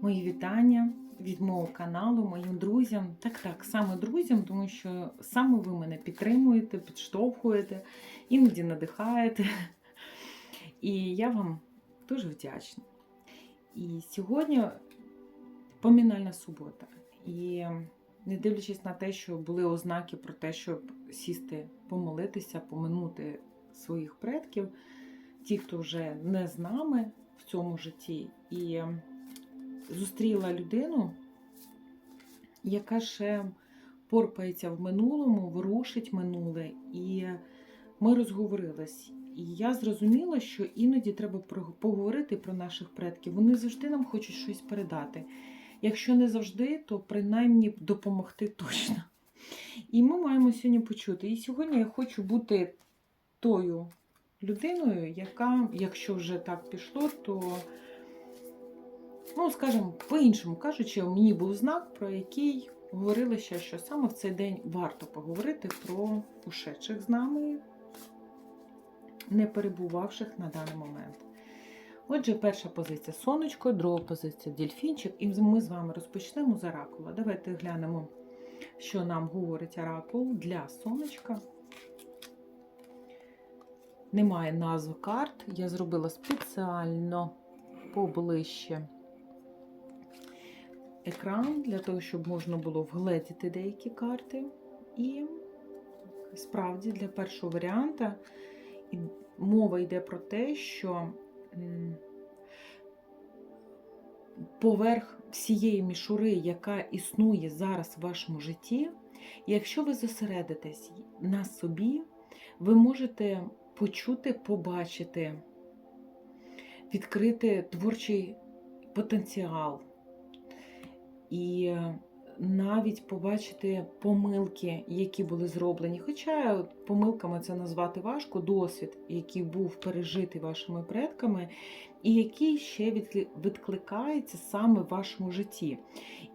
Мої вітання від мого каналу, моїм друзям. Так, так, саме друзям, тому що саме ви мене підтримуєте, підштовхуєте, іноді надихаєте. І я вам дуже вдячна. І сьогодні помінальна субота. І не дивлячись на те, що були ознаки про те, щоб сісти, помолитися, поминути своїх предків, ті, хто вже не з нами в цьому житті, і зустріла людину, яка ще порпається в минулому, ворушить минуле, і ми розговорились. І я зрозуміла, що іноді треба поговорити про наших предків. Вони завжди нам хочуть щось передати. Якщо не завжди, то принаймні допомогти точно. І ми маємо сьогодні почути. І сьогодні я хочу бути тою людиною, яка, якщо вже так пішло, то, ну, скажімо, по-іншому кажучи, мені був знак, про який говорили ще, що саме в цей день варто поговорити про ушедших з нами, не перебувавших на даний момент. Отже, перша позиція сонечко, друга позиція дельфінчик, і ми з вами розпочнемо з оракула. Давайте глянемо, що нам говорить оракул для сонечка. Немає назв карт. Я зробила спеціально поближче екран для того, щоб можна було вгледіти деякі карти. І справді для першого варіанта мова йде про те, що поверх всієї мішури, яка існує зараз в вашому житті, якщо ви зосередитесь на собі, ви можете почути, побачити, відкрити творчий потенціал і навіть побачити помилки, які були зроблені. Хоча помилками це назвати важко, досвід, який був пережитий вашими предками, і який ще відкликається саме в вашому житті.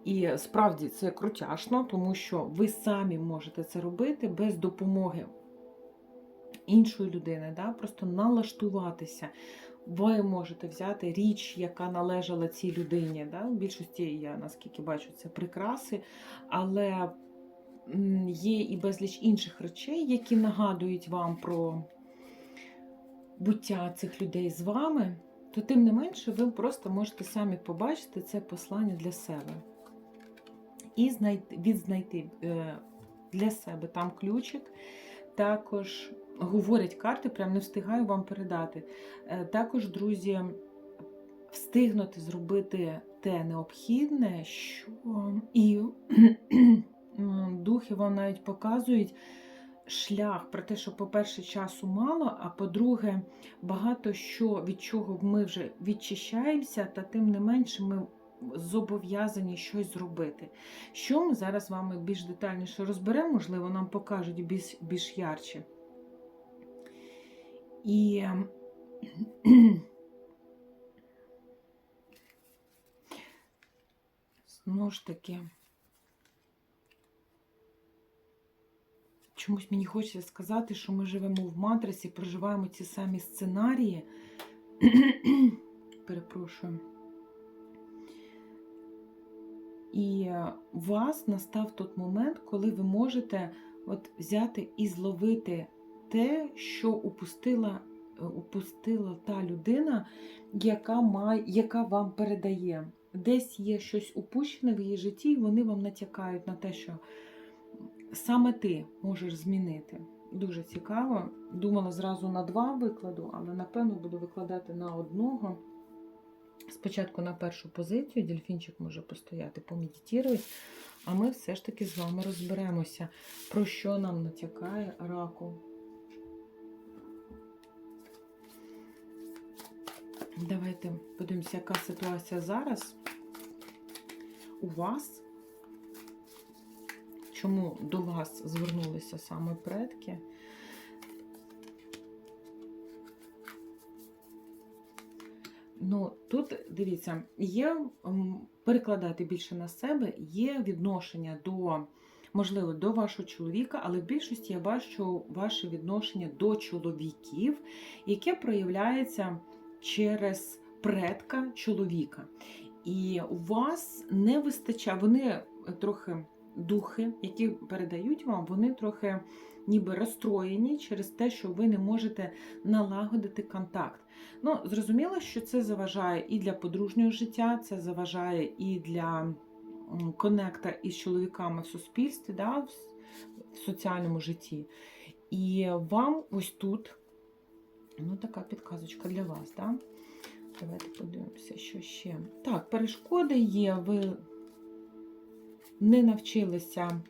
І справді це крутяшно, тому що ви самі можете це робити без допомоги іншої людини, да? просто налаштуватися. Ви можете взяти річ, яка належала цій людині. Да? В більшості, я наскільки бачу, це прикраси, але є і безліч інших речей, які нагадують вам про буття цих людей з вами, то тим не менше ви просто можете самі побачити це послання для себе. І знайти, відзнайти е, для себе там ключик. Також говорять карти, прям не встигаю вам передати. Е, Також, друзі, встигнути зробити те необхідне, що і духи вам навіть показують шлях про те, що, по-перше, часу мало, а по-друге, багато що від чого ми вже відчищаємося, та тим не менше ми зобов'язані щось зробити. Що ми зараз з вами більш детальніше розберемо, можливо, нам покажуть більш, більш ярче. І знову ж таки, чомусь мені хочеться сказати, що ми живемо в матрисі, проживаємо ті самі сценарії. Перепрошую. І у вас настав той момент, коли ви можете от взяти і зловити те, що упустила, е, упустила та людина, яка, має, яка вам передає. Десь є щось упущене в її житті, і вони вам натякають на те, що саме ти можеш змінити. Дуже цікаво. Думала зразу на два викладу, але напевно буду викладати на одного. Спочатку на першу позицію, дельфінчик може постояти, помедитувати, а ми все ж таки з вами розберемося, про що нам натякає раку. Давайте подивимося, яка ситуація зараз у вас. Чому до вас звернулися саме предки? Ну, тут дивіться, є перекладати більше на себе, є відношення до, можливо, до вашого чоловіка, але в більшості я бачу ваше відношення до чоловіків, яке проявляється через предка чоловіка. І у вас не вистачає, вони трохи духи, які передають вам, вони трохи ніби розстроєні через те, що ви не можете налагодити контакт. Ну, зрозуміло, що це заважає і для подружнього життя, це заважає і для конекта із чоловіками в суспільстві, да, в соціальному житті. І вам ось тут, ну, така підказочка для вас, да? Давайте подивимося, що ще. Так, перешкоди є, ви не навчилися,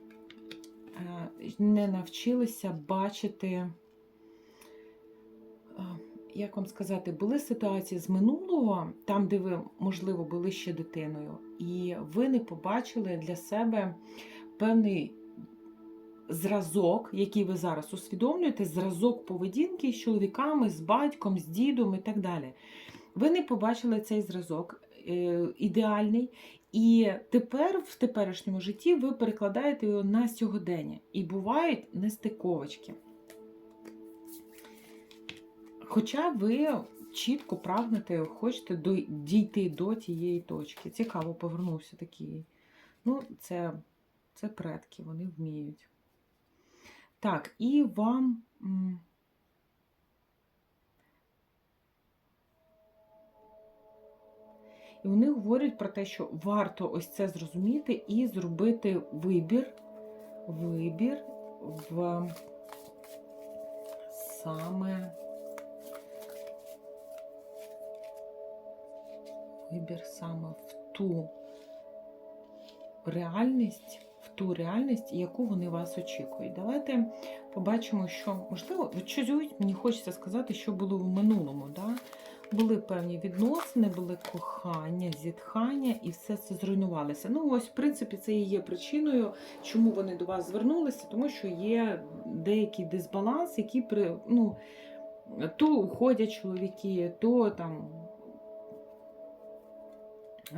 е, не навчилися бачити, е, як вам сказати, були ситуації з минулого, там, де ви, можливо, були ще дитиною, і ви не побачили для себе певний зразок, який ви зараз усвідомлюєте, зразок поведінки з чоловіками, з батьком, з дідом і так далі. Ви не побачили цей зразок е, ідеальний, і тепер в теперішньому житті ви перекладаєте його на сьогодення. І бувають нестиковочки. Хоча ви чітко прагнете, хочете дійти до тієї точки. Цікаво, повернувся такий. Ну, це, це предки, вони вміють. Так, і вам. І вони говорять про те, що варто ось це зрозуміти і зробити вибір, вибір в саме вибір саме в ту реальність, ту реальність, яку вони вас очікують. Давайте побачимо, що можливо, щось мені хочеться сказати, що було в минулому. Да? Були певні відносини, були кохання, зітхання, і все це зруйнувалося. Ну, ось, в принципі, це і є причиною, чому вони до вас звернулися, тому що є деякий дисбаланс, який при ну, то уходять чоловіки, то там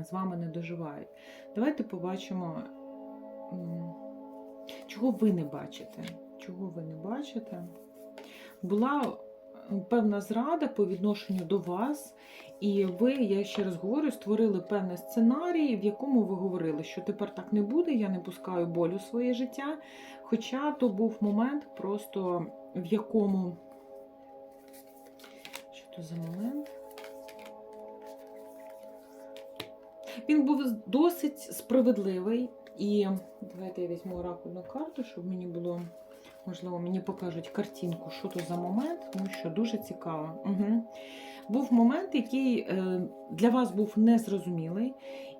з вами не доживають. Давайте побачимо, чого ви не бачите. Чого ви не бачите? Була певна зрада по відношенню до вас, і ви, я ще раз говорю, створили певний сценарій, в якому ви говорили, що тепер так не буде, я не пускаю болю в своє життя. Хоча то був момент, просто в якому. Що то за момент? Він був досить справедливий. І давайте я візьму ракурну карту, щоб мені було, можливо, мені покажуть картинку, що то за момент, тому що дуже цікаво. Угу. Був момент, який е, для вас був незрозумілий.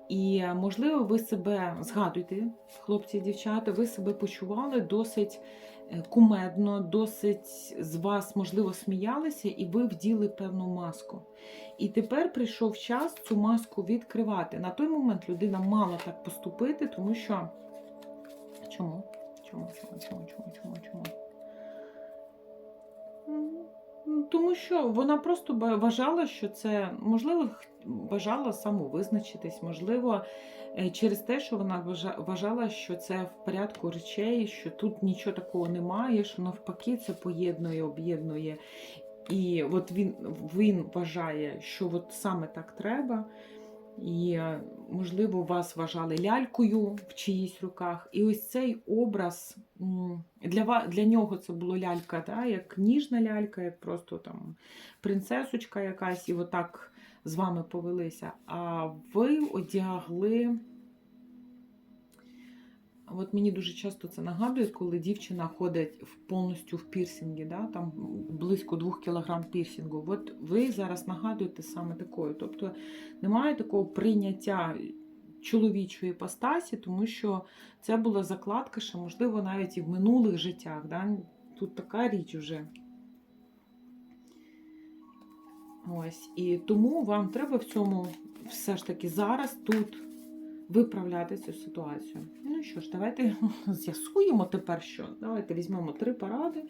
І, е, можливо, ви себе згадуєте, хлопці і дівчата, ви себе почували досить кумедно, досить з вас, можливо, сміялися, і ви вділи певну маску. І тепер прийшов час цю маску відкривати. На той момент людина мала так поступити, тому що. Чому? Чому, чому, чому, чому, чому, чому? Тому що вона просто вважала, що це, можливо, бажала самовизначитись, можливо, е, через те, що вона вважала, що це в порядку речей, що тут нічого такого немає, що навпаки це поєднує, об'єднує. І от він, він вважає, що от саме так треба. І, е, можливо, вас вважали лялькою в чиїсь руках. І ось цей образ для, для нього це було лялька, да, як ніжна лялька, як просто там принцесочка якась, і отак з вами повелися. А ви одягли. От мені дуже часто це нагадує, коли дівчина ходить повністю в пірсингі, да, там близько 2 кг пірсингу. От ви зараз нагадуєте саме такою. Тобто немає такого прийняття чоловічої іпостасі, тому що це була закладка, ще, можливо, навіть і в минулих життях. Да? Тут така річ вже. Ось. І тому вам треба в цьому все ж таки зараз тут виправляти цю ситуацію. Ну що ж, давайте з'ясуємо тепер що. Давайте візьмемо три поради.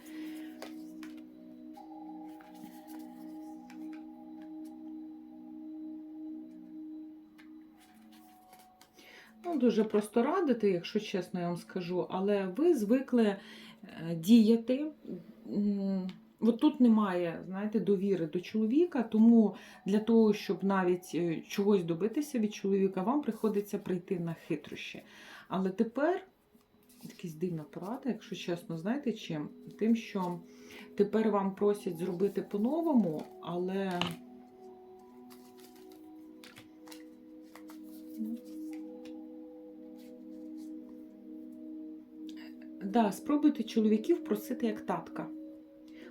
Ну, дуже просто радити, якщо чесно, я вам скажу, але ви звикли е, діяти от тут немає, знаєте, довіри до чоловіка, тому для того, щоб навіть е, чогось добитися від чоловіка, вам приходиться прийти на хитрощі. Але тепер якась дивна порада, якщо чесно, знаєте чим? Тим, що тепер вам просять зробити по-новому, але. Да, спробуйте чоловіків просити як татка.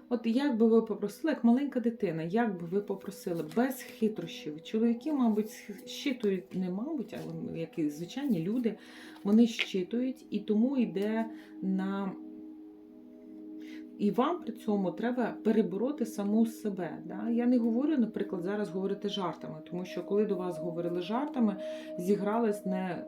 От як би ви попросили, як маленька дитина, як би ви попросили, без хитрощів. Чоловіки, мабуть, щитують, не мабуть, а вони, як і звичайні люди, вони щитують, і тому йде на. І вам при цьому треба перебороти саму себе. Да? Я не говорю, наприклад, зараз говорити жартами, тому що коли до вас говорили жартами, зігралась не,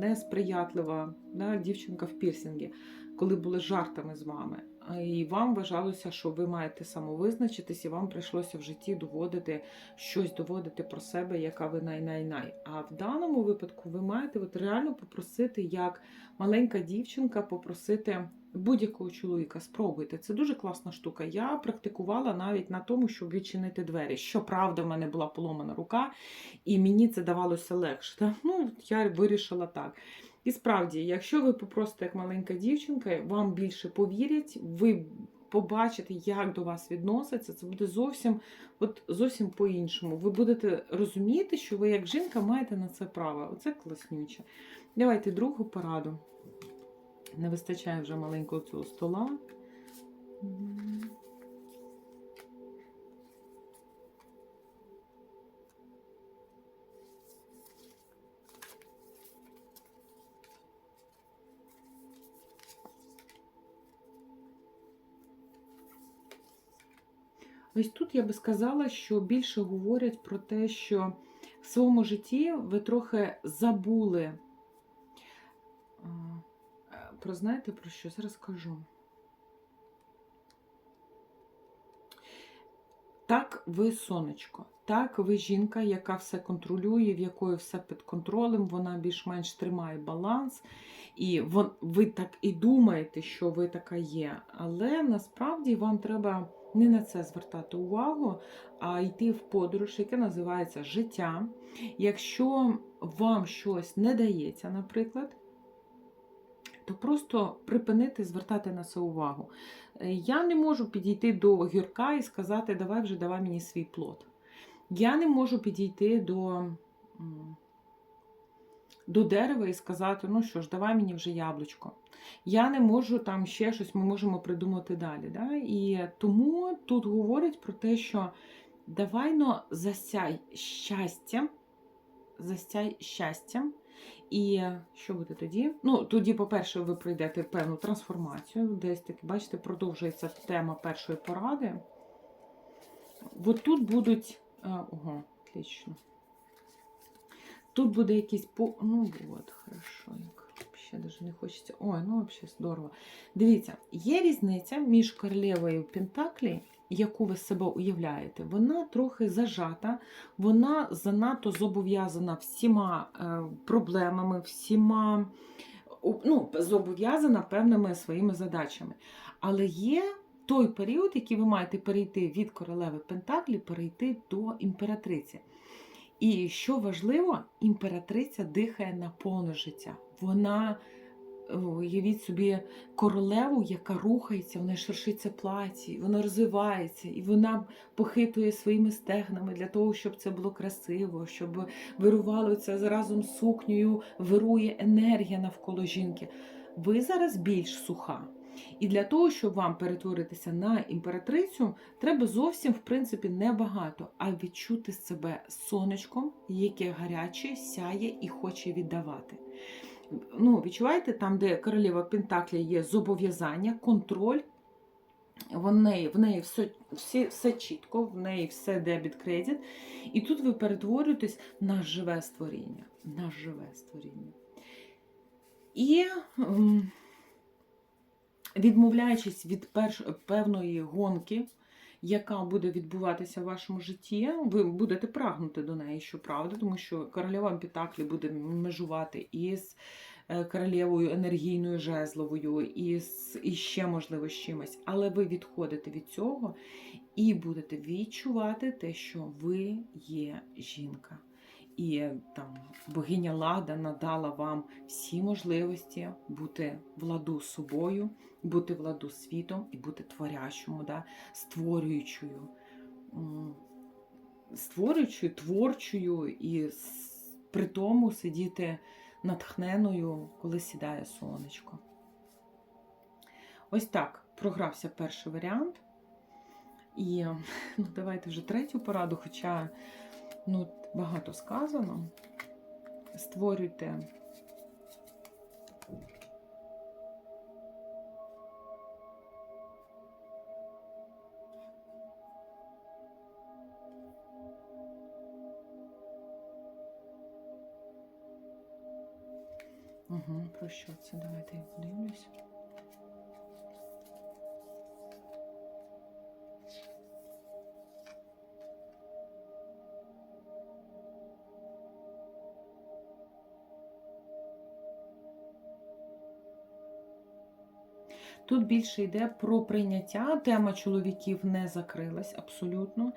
несприятлива да, дівчинка в пірсінгі, коли були жартами з вами. І вам вважалося, що ви маєте самовизначитись, і вам прийшлося в житті доводити щось доводити про себе, яка ви най-най-най. А в даному випадку ви маєте от реально попросити, як маленька дівчинка, попросити будь-якого чоловіка. Спробуйте. Це дуже класна штука. Я практикувала навіть на тому, щоб відчинити двері. Щоправда, в мене була поломана рука, і мені це давалося легше. Ну, я вирішила так. І справді, якщо ви попросите як маленька дівчинка, вам більше повірять, ви побачите, як до вас відносяться, це буде зовсім от зовсім по-іншому. Ви будете розуміти, що ви як жінка маєте на це право. Оце класнюче. Давайте другу пораду. Не вистачає вже маленького цього стола. Ось тут я би сказала, що більше говорять про те, що в своєму житті ви трохи забули. е, Про знаєте про що? Зараз скажу. Так, ви сонечко, так, ви жінка, яка все контролює, в якої все під контролем, вона більш-менш тримає баланс. І ви так і думаєте, що ви така є. Але насправді вам треба не на це звертати увагу, а йти в подорож, яке називається життя. Якщо вам щось не дається, наприклад, то просто припинити звертати на це увагу. Е, Я не можу підійти до гірка і сказати, давай вже давай мені свій плод. Я не можу підійти до, до дерева і сказати, ну що ж, давай мені вже яблучко. Я не можу там ще щось, ми можемо придумати далі. Да? І тому тут говорять про те, що давай но засяй щастям, засяй щастям. І що буде тоді? Ну, тоді, по-перше, ви пройдете певну трансформацію. Десь таки, бачите, продовжується тема першої поради. От тут будуть. Ого, отлично. Тут буде якийсь по. Ну, от, хорошо. Ще навіть не хочеться. Ой, ну взагалі здорово. Дивіться, є різниця між королевою Пентаклі, яку ви себе уявляєте. Вона трохи зажата, вона занадто зобов'язана всіма е, проблемами, всіма ну, зобов'язана певними своїми задачами. Але є той період, який ви маєте перейти від королеви Пентаклі, перейти до імператриці. І що важливо, імператриця дихає на повне життя. Вона, е, уявіть собі, королеву, яка рухається, вона шершиться платі, вона розвивається, і вона похитує своїми стегнами для того, щоб це було красиво, щоб вирувало це разом з сукнею, вирує енергія навколо жінки. Ви зараз більш суха. І для того, щоб вам перетворитися на імператрицю, треба зовсім, в принципі, небагато, а відчути себе сонечком, яке гаряче, сяє і хоче віддавати. Ну, відчуваєте, там, де королева Пентаклі є зобов'язання, контроль. В неї, в неї все, все, все чітко, в неї все дебіт кредит. І тут ви перетворюєтесь на живе створіння. На живе створіння. І відмовляючись від перш, певної гонки, яка буде відбуватися в вашому житті, ви будете прагнути до неї, щоправда, тому що королева Пітаклі буде межувати із е, королевою енергійною жезловою, і, з- і ще, можливо, з чимось. Але ви відходите від цього і будете відчувати те, що ви є жінка. І там богиня Лада надала вам всі можливості бути в ладу з собою, бути в ладу з світом і бути творящому, да? створюючою, створюючою, творчою і при тому сидіти натхненою, коли сідає сонечко. Ось так програвся перший варіант. І ну, давайте вже третю пораду, хоча ну, багато сказано. Створюйте Угу, про що це? Давайте я подивлюсь. Тут більше йде про прийняття. Тема чоловіків не закрилась абсолютно.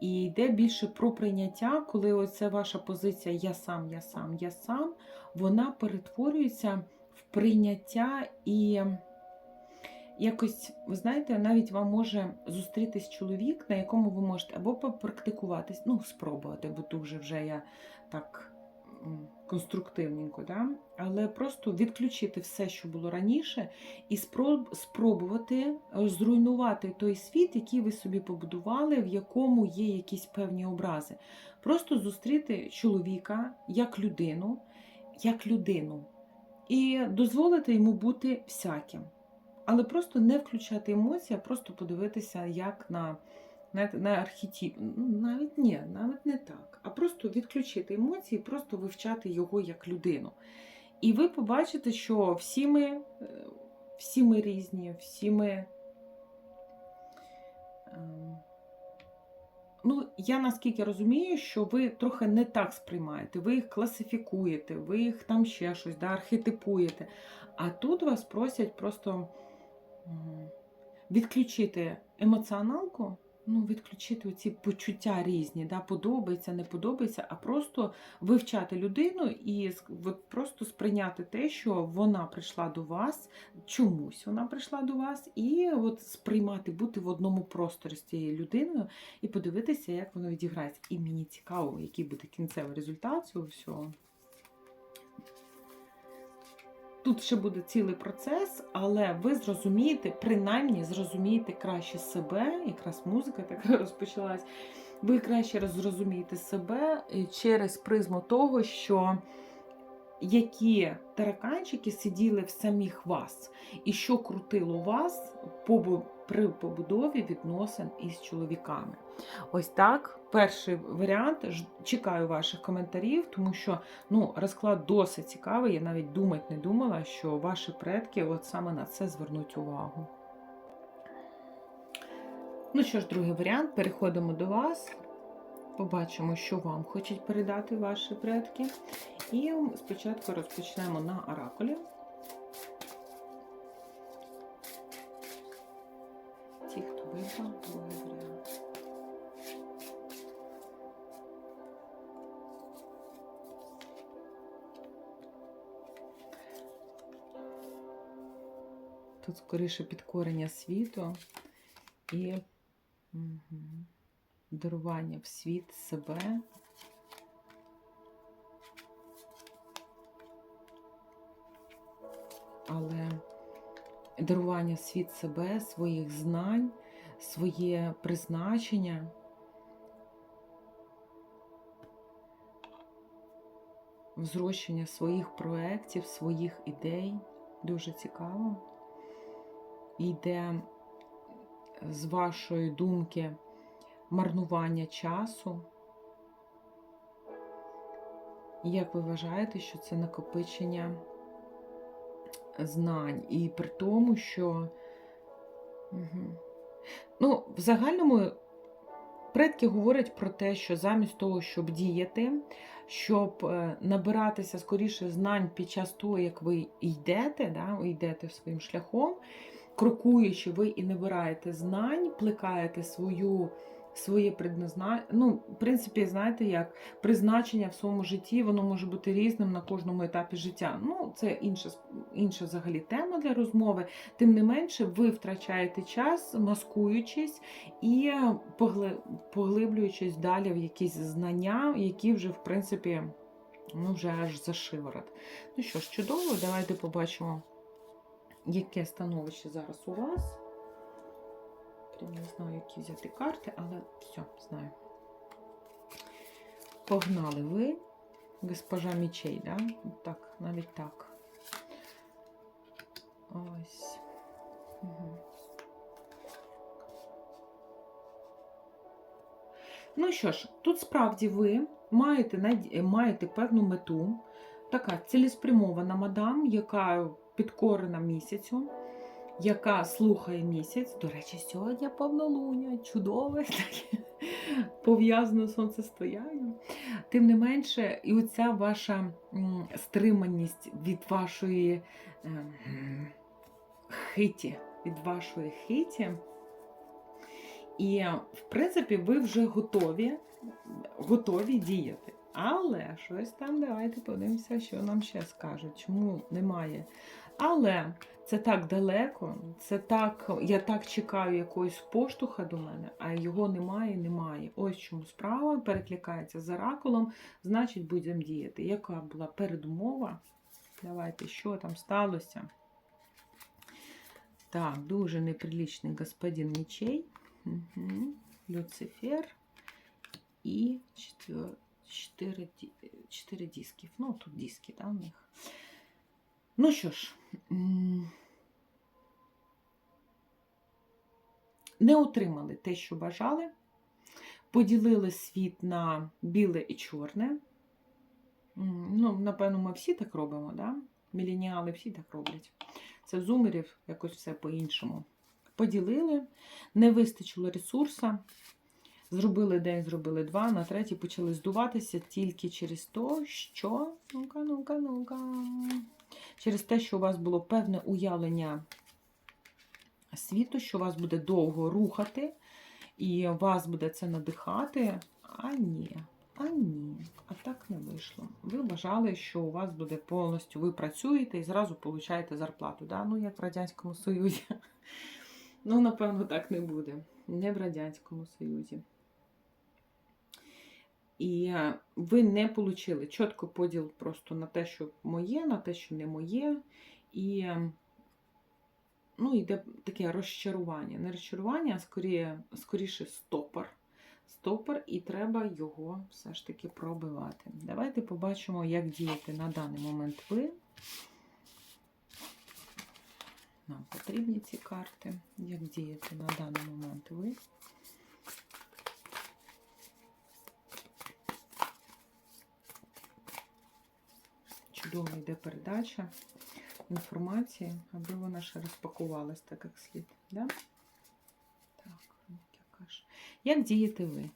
І йде більше про прийняття, коли оце ваша позиція Я сам, я сам, я сам, вона перетворюється в прийняття і якось, ви знаєте, навіть вам може зустрітись чоловік, на якому ви можете або попрактикуватись, ну, спробувати, бо тут вже вже я так конструктивненько, да? але просто відключити все, що було раніше, і спробувати е, зруйнувати той світ, який ви собі побудували, в якому є якісь певні образи. Просто зустріти чоловіка як людину, як людину, і дозволити йому бути всяким. Але просто не включати емоції, а просто подивитися як на, знаєте, на архетип. Ну, Навіть ні, навіть не так. А просто відключити емоції, просто вивчати його як людину. І ви побачите, що всі ми, е, всі ми різні, всі ми. ем, Ну, я наскільки розумію, що ви трохи не так сприймаєте, ви їх класифікуєте, ви їх там ще щось, да, архетипуєте. А тут вас просять просто відключити емоціоналку, ну, відключити ці почуття різні, да, подобається, не подобається, а просто вивчати людину і от просто сприйняти те, що вона прийшла до вас, чомусь вона прийшла до вас, і от сприймати, бути в одному просторі з цією людиною і подивитися, як воно відіграється. І мені цікаво, який буде кінцевий результат цього всього. Тут ще буде цілий процес, але ви зрозумієте, принаймні зрозумієте краще себе, якраз музика така розпочалась. Ви краще зрозумієте себе е, через призму того, що які тараканчики сиділи в самих вас, і що крутило вас побу- при побудові відносин із чоловіками. Ось так. Перший варіант. Чекаю ваших коментарів, тому що ну, розклад досить цікавий. Я навіть думати не думала, що ваші предки от саме на це звернуть увагу. Ну що ж, другий варіант. Переходимо до вас. Побачимо, що вам хочуть передати ваші предки. І спочатку розпочнемо на оракулі. Тут скоріше підкорення світу і мгм, дарування в світ себе. Але дарування в світ себе, своїх знань, своє призначення. Взрощення своїх проєктів, своїх ідей. Дуже цікаво. Йде з вашої думки марнування часу. Як ви вважаєте, що це накопичення знань? І при тому, що Мгм. ну, в загальному предки говорять про те, що замість того, щоб діяти, щоб е, набиратися скоріше знань під час того, як ви йдете, да, йдете своїм шляхом, крокуючи, ви і набираєте знань, плекаєте свою. Своє предназначення. Ну, в принципі, знаєте, як призначення в своєму житті, воно може бути різним на кожному етапі життя. Ну, це інша, інша взагалі тема для розмови. Тим не менше, ви втрачаєте час, маскуючись і погли- поглиблюючись далі в якісь знання, які вже, в принципі, ну, вже аж за шиворот. Ну що ж, чудово, давайте побачимо, яке становище зараз у вас. Прям не знаю, які взяти карти, але все, знаю. Погнали ви, госпожа мічей, да? Так, навіть так. Ось. Угу. Ну що ж, тут справді ви маєте, маєте певну мету, така цілеспрямована мадам, яка підкорена місяцю, яка слухає місяць. До речі, сьогодні повнолуння, чудове, таке, пов'язано з сонцестоянням. Тим не менше, і оця ваша стриманість від вашої ем, хиті, від вашої хиті. І, в принципі, ви вже готові, готові діяти. Але щось там, давайте подивимося, що нам ще скажуть, чому немає. Але це так далеко, це так, я так чекаю якогось поштовха до мене, а його немає, немає. Ось чому справа перекликається з оракулом, значить, будемо діяти. Яка була передумова? Давайте, що там сталося? Так, дуже неприличний господин мечей. Угу. Люцифер і четвер... чотири, ді- дисків. Ну, тут диски, да, у них. Ну що ж, не отримали те, що бажали. Поділили світ на біле і чорне. Ну, напевно, ми всі так робимо, да? Міленіали всі так роблять. Це зумерів якось все по-іншому. Поділили, не вистачило ресурса. Зробили день, зробили два, на третій почали здуватися тільки через те, що. Ну-ка, ну-ка, ну-ка. Через те, що у вас було певне уявлення світу, що вас буде довго рухати, і вас буде це надихати. А ні, а ні, а так не вийшло. Ви вважали, що у вас буде повністю, ви працюєте і зразу получаєте зарплату. Да? Ну, як в Радянському Союзі. Ну, напевно, так не буде. Не в Радянському Союзі. І е, ви не отримали чітко поділ просто на те, що моє, на те, що не моє. І е, ну, йде таке розчарування. Не розчарування, а скоріше, скоріше стопор. Стопор, і треба його все ж таки пробивати. Давайте побачимо, як діяти на даний момент ви. Нам потрібні ці карти. Як діяти на даний момент ви? Чудово йде передача інформації, аби вона ще розпакувалась так, як слід. Да? Так, яка ж. Як дієте ви?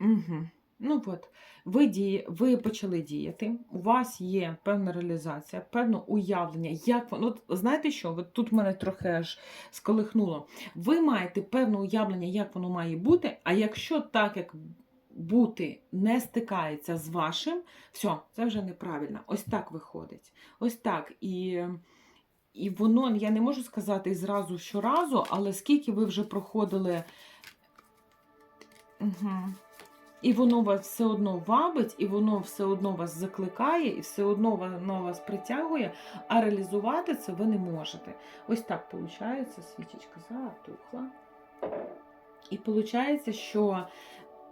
Угу. Ну от, ви, діє, ви почали діяти, у вас є певна реалізація, певне уявлення, як воно. От, знаєте що? От тут мене трохи аж сколихнуло. Ви маєте певне уявлення, як воно має бути, а якщо так, як бути не стикається з вашим, все, це вже неправильно. Ось так виходить. Ось так. І, і воно, я не можу сказати зразу щоразу, але скільки ви вже проходили. Угу. І воно вас все одно вабить, і воно все одно вас закликає, і все одно воно вас притягує, а реалізувати це ви не можете. Ось так виходить, свічечка затухла. І виходить, що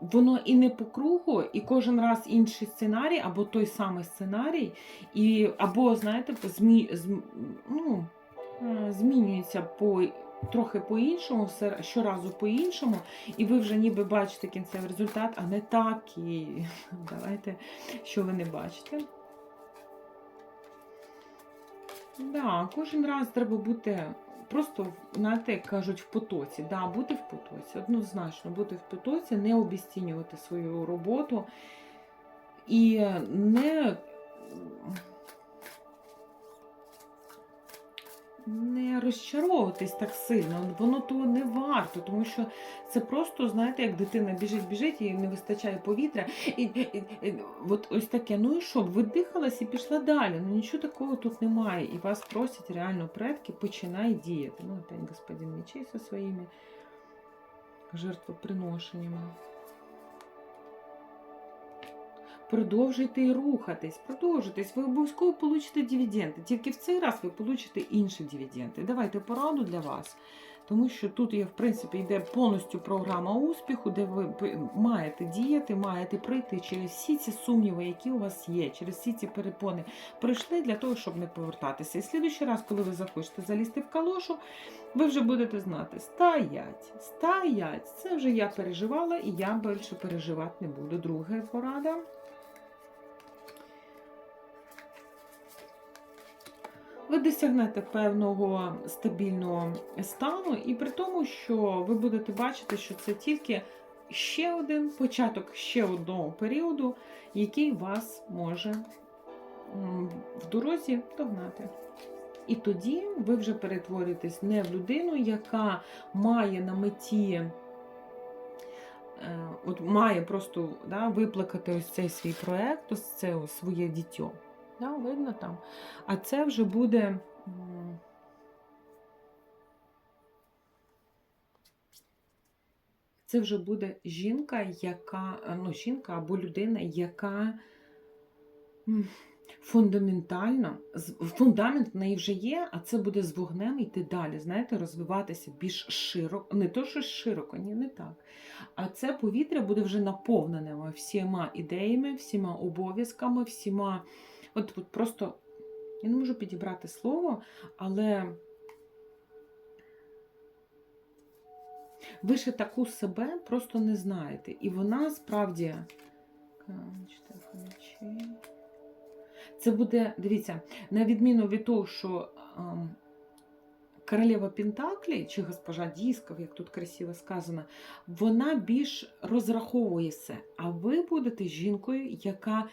воно і не по кругу, і кожен раз інший сценарій, або той самий сценарій, і, або, знаєте, змі, зм, ну, змінюється по трохи по-іншому, все щоразу по-іншому, і ви вже ніби бачите кінцевий результат, а не так. І давайте, що ви не бачите. Да, кожен раз треба бути просто, знаєте, як кажуть, в потоці. Да, бути в потоці, однозначно бути в потоці, не обіцінювати свою роботу і не, не розчаровуватись так сильно. Воно того не варто, тому що це просто, знаєте, як дитина біжить, біжить, їй не вистачає повітря. І, і, і от ось таке, ну і що, видихалась і пішла далі. Ну нічого такого тут немає. І вас просять реально предки, починай діяти. Ну, опять господин мечей зі своїми жертвоприношеннями. Продовжуйте рухатись, продовжуйтесь. Ви обов'язково получите дивіденди. Тільки в цей раз ви получите інші дивіденди. Давайте пораду для вас. Тому що тут є, в принципі, йде повністю програма успіху, де ви маєте діяти, маєте пройти через всі ці сумніви, які у вас є, через всі ці перепони пройшли для того, щоб не повертатися. І слідуючий раз, коли ви захочете залізти в калошу, ви вже будете знати, стоять, стоять. Це вже я переживала і я більше переживати не буду. Друга порада. Ви досягнете певного стабільного стану, і при тому, що ви будете бачити, що це тільки ще один початок ще одного періоду, який вас може в дорозі догнати. І тоді ви вже перетворюєтесь не в людину, яка має на меті. е, От має просто да, виплакати ось цей свій проект, ось це своє дітьо. Да, видно там. А це вже буде. Це вже буде жінка, яка, ну, жінка або людина, яка фундаментально, фундамент в неї вже є, а це буде з вогнем йти далі, знаєте, розвиватися більш широко, не то, що широко, ні, не так. А це повітря буде вже наповнене всіма ідеями, всіма обов'язками, всіма. От, от просто я не можу підібрати слово, але ви ще таку себе просто не знаєте. І вона справді. Це буде, дивіться, на відміну від того, що ем, королева Пентаклі, чи госпожа Дісков, як тут красиво сказано, вона більш розраховує все. А ви будете жінкою, яка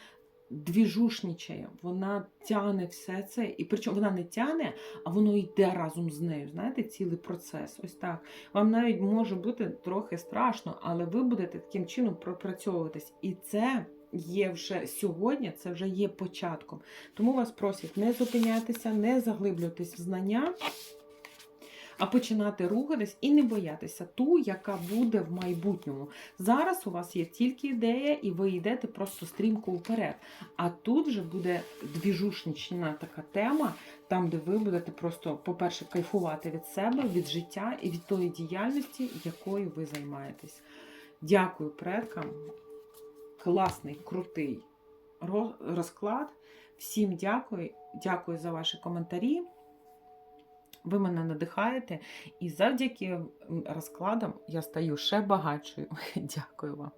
двіжушнічає, вона тягне все це, і причому вона не тягне, а воно йде разом з нею. Знаєте, цілий процес. Ось так. Вам навіть може бути трохи страшно, але ви будете таким чином пропрацьовуватись. І це є вже сьогодні, це вже є початком. Тому вас просять не зупинятися, не заглиблюватись в знання. А починати рухатись і не боятися ту, яка буде в майбутньому. Зараз у вас є тільки ідея, і ви йдете просто стрімко вперед. А тут вже буде двіжушнічна така тема, там, де ви будете просто, по-перше, кайфувати від себе, від життя і від тої діяльності, якою ви займаєтесь. Дякую предкам. Класний, крутий розклад. Всім дякую. Дякую за ваші коментарі. Ви мене надихаєте, і завдяки розкладам я стаю ще багатшою. Дякую вам.